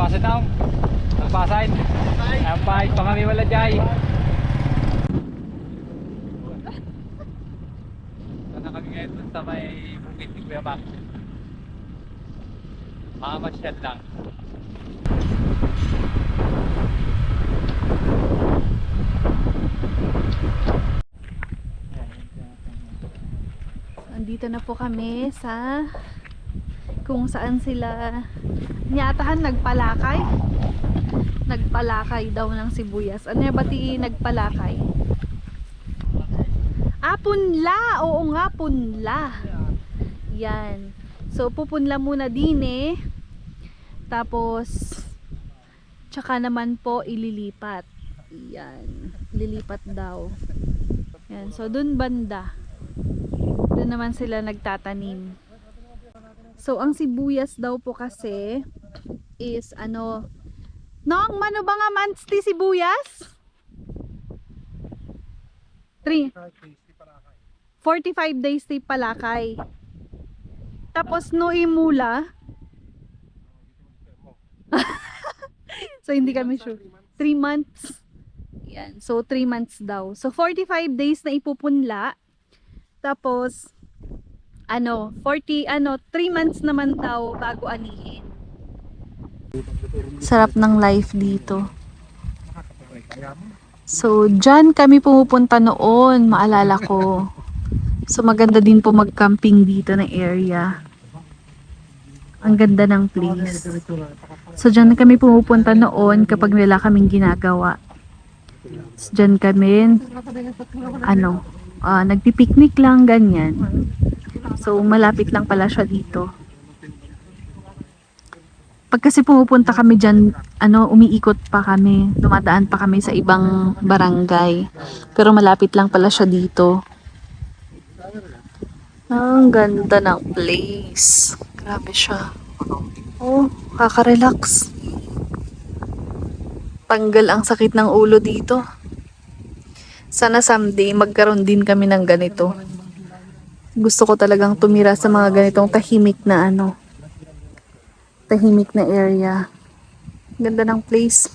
Nagpasan na. Nagpasan. Ang pahit pa kami wala jay. Sana kami ngayon dun sa may bukit ni Kuya Mac. Makamasyal lang. Andito na po kami sa kung saan sila niyatahan nagpalakay. Nagpalakay daw ng sibuyas. Ano yung bati nagpalakay? Ah, punla! Oo nga, punla. Yan. So, pupunla muna din eh. Tapos, tsaka naman po ililipat. Yan. Lilipat daw. Yan. So, dun banda. Doon naman sila nagtatanim. So, ang sibuyas daw po kasi is ano, Nong, mano ba nga months ti sibuyas? 3. 45 days ti palakay. Tapos no imula. so, hindi kami sure. 3 months. Yan. So, 3 months daw. So, 45 days na ipupunla. Tapos, ano, 40, ano, 3 months naman daw bago anihin. Sarap ng life dito. So, dyan kami pumupunta noon, maalala ko. So, maganda din po mag-camping dito na area. Ang ganda ng place. So, dyan kami pumupunta noon kapag wala kaming ginagawa. So, dyan kami, ano, ah nagpipiknik lang, ganyan. So, malapit lang pala siya dito. Pag kasi pumupunta kami dyan, ano, umiikot pa kami. Dumadaan pa kami sa ibang barangay. Pero malapit lang pala siya dito. Ang ganda ng place. Grabe siya. Oh, kaka-relax. Tanggal ang sakit ng ulo dito. Sana someday magkaroon din kami ng ganito. Gusto ko talagang tumira sa mga ganitong tahimik na ano. Tahimik na area. Ganda ng place.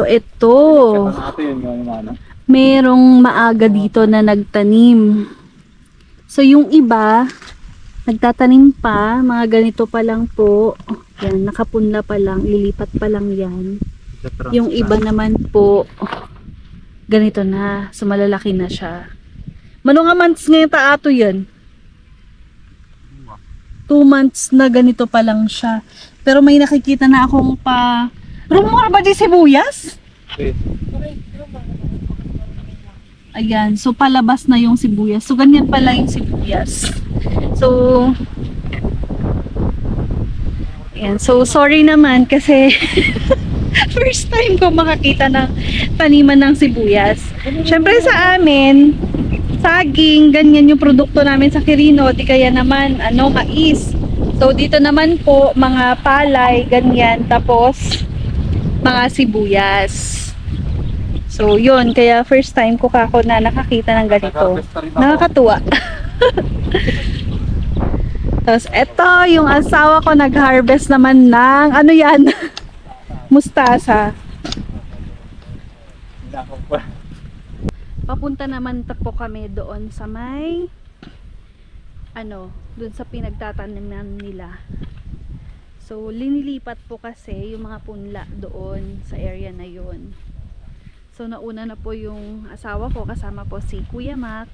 So, ito. Merong maaga dito na nagtanim. So, yung iba, nagtatanim pa, mga ganito pa lang po. Yan, nakapunla pa lang, lilipat pa lang yan. Yung iba naman po, ganito na, so malalaki na siya. Mano nga months ngayon taato yan? Two months na ganito pa lang siya. Pero may nakikita na akong pa... Rumor ba di sibuyas? Ayan, so palabas na yung sibuyas. So ganyan pala yung sibuyas. So Ayan, so sorry naman kasi first time ko makakita ng taniman ng sibuyas. Syempre sa amin, saging, ganyan yung produkto namin sa Quirino, di kaya naman ano, mais. So dito naman po mga palay, ganyan, tapos mga sibuyas. So, yun. Kaya first time ko kako na nakakita ng ganito. Nakakatuwa. Tapos, eto, yung asawa ko nag-harvest naman ng, ano yan? Mustasa. Papunta naman po kami doon sa may, ano, doon sa pinagtatanim nila. So, linilipat po kasi yung mga punla doon sa area na yon. So nauna na po yung asawa ko kasama po si Kuya Mac.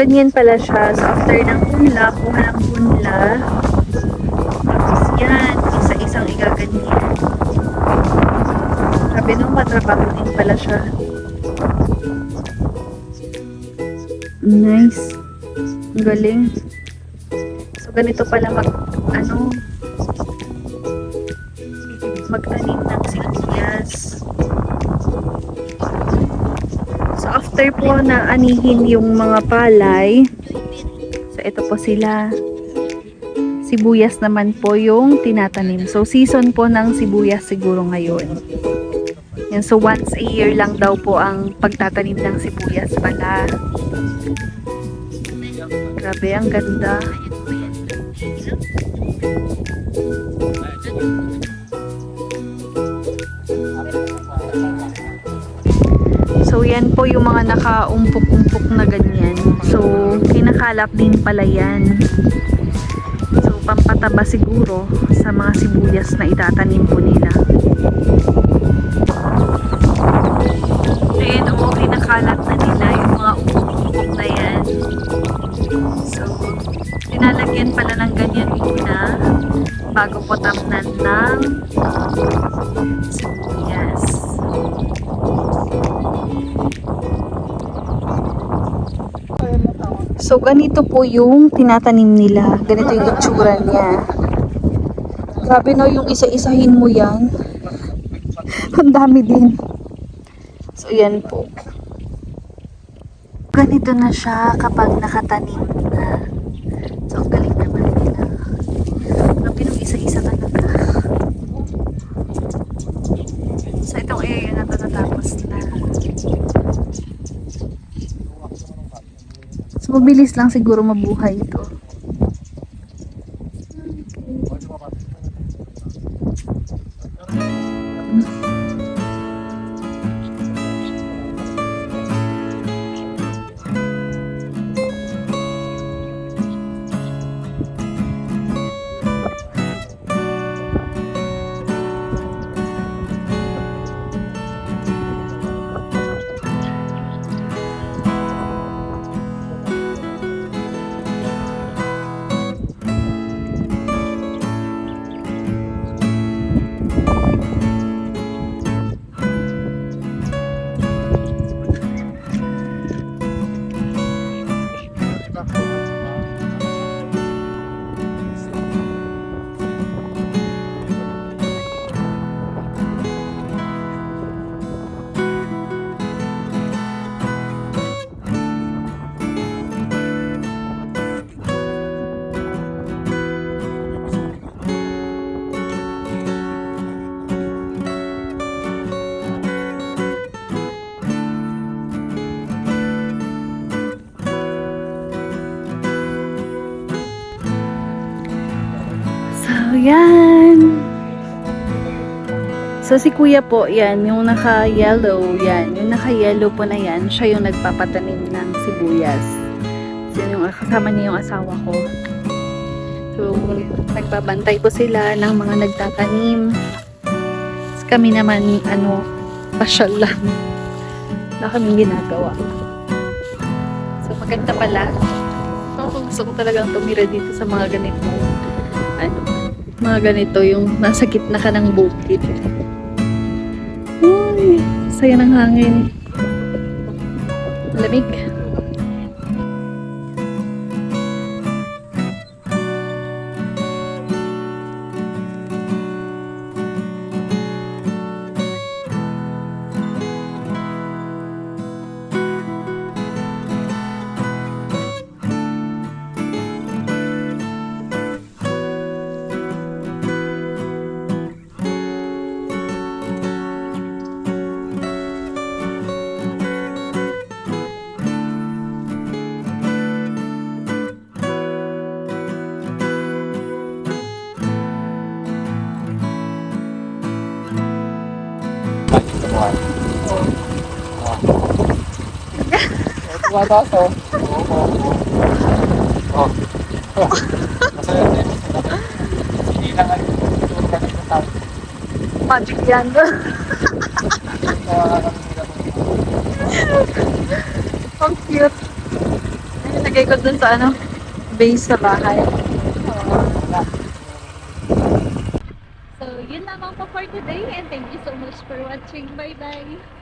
Ganyan pala siya. So, after ng punla, kuha ng punla. Tapos yan, isa-isang igaganyan. Sabi nung matrabaho din pala siya. Nice. Ang galing. So, ganito pala mag, after po na anihin yung mga palay, so ito po sila. Sibuyas naman po yung tinatanim. So, season po ng sibuyas siguro ngayon. Yan, so, once a year lang daw po ang pagtatanim ng sibuyas pala. Grabe, ang ganda. Yung mga nakaumpok-umpok na ganyan. So, kinakalap din pala yan. So, pampataba siguro sa mga sibuyas na itatanim po nila. Then, oo, kinakalat na nila yung mga umpok-umpok na yan. So, tinalagyan pala ng ganyan muna bago po tamnan ganito po yung tinatanim nila. Ganito yung itsura niya. Grabe no, yung isa-isahin mo yan. Ang dami din. So, yan po. Ganito na siya kapag nakatanim na. So, ang galing naman nila. Grabe no, isa-isa talaga. So, itong area na to natapos na. So, mabilis lang siguro mabuhay ito. Yan. So, si kuya po, yan, yung naka-yellow, yan, yung naka-yellow po na yan, siya yung nagpapatanim ng sibuyas. So, yun yung kasama niya yung asawa ko. So, nagbabantay po sila ng mga nagtatanim. Tapos kami naman, ano, pasyal lang. Wala kaming ginagawa. So, maganda pala. So, gusto ko talagang tumira dito sa mga ganito. Ano, mga ganito yung nasa gitna ka ng bukid. Uy, saya ng hangin. Lamig. Mataas oh. Oo. Oh. Oh. Masaya din. Hindi na nga yung turo ka ng tao. Magic yan. Ang cute. Nilagay ko dun sa ano, base sa bahay. So, yun lamang po for today and thank you so much for watching. Bye-bye!